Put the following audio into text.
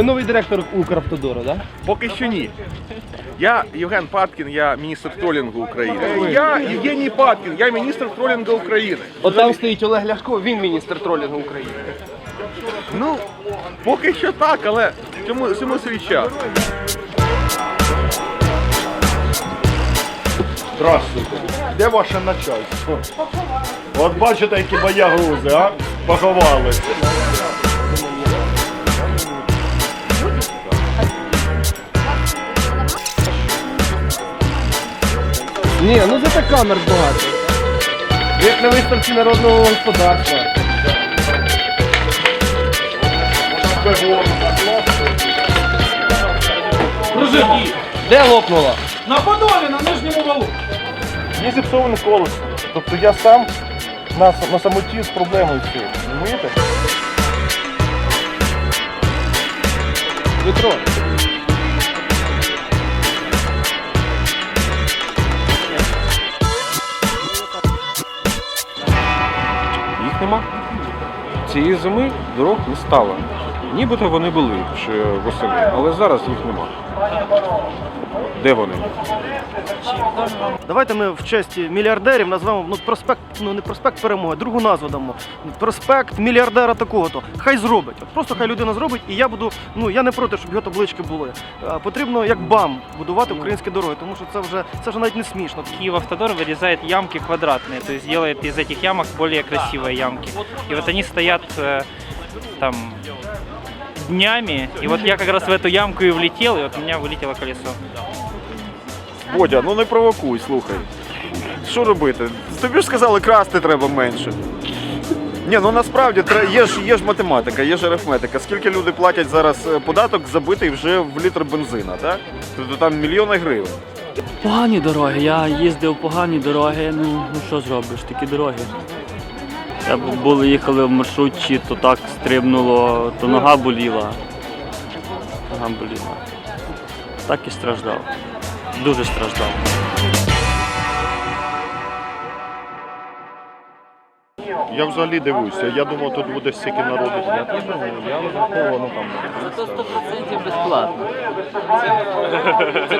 Ви новий директор Укравтодору, так? Поки що ні. Я Євген Паткін, я міністр тролінгу України. Я Євгеній Паткін, я міністр тролінгу України. От там стоїть Олег Ляшко, він міністр тролінгу України. Ну, поки що так, але цьому, цьому свій час. Здравствуйте. Де ваше начальство? От бачите, які боягузи, а? Поховалися. Ні, ну зате камер багато. Як на виставці народного господарства. Мужики, Де лопнула? на Подолі, на нижньому валу. Є зіпсований колесо. Тобто я сам на, на самоті з проблемою цією. Розумієте? Дмитро. Нема. Цієї зими дорог не стало. Нібито вони були ще восени, але зараз їх нема. Де вони? Давайте ми в честь мільярдерів назвемо ну, проспект, ну не проспект перемоги, другу назву дамо. Проспект мільярдера такого-то. Хай зробить. От просто хай людина зробить, і я буду. Ну я не проти, щоб його таблички були. А, потрібно як бам будувати українські дороги, тому що це вже це вже навіть не смішно. Киевавтодор вырезает ямки квадратные, то есть делает из этих ямок более красивые ямки. И вот они стоят э, там днями, и вот я как раз в эту ямку и влетел, и вот у меня вылетело колесо. Бодя, ну не провокуй, слухай. Що робити? Тобі ж сказали, красти треба менше. Ні, ну насправді тре- є ж, є ж математика, є ж арифметика. Скільки люди платять зараз е, податок забитий вже в літр бензина, так? Тобто там мільйони гривень. Погані дороги. Я їздив погані дороги. Ну, ну що зробиш, такі дороги. Я були їхали в маршрутці, то так стрибнуло, то нога боліла. Нога боліла. Так і страждав. Дуже страждав. Я взагалі дивуюся. Я думав, тут буде стільки народу. Я теж я розраховував, ну там. Це 100% безплатно.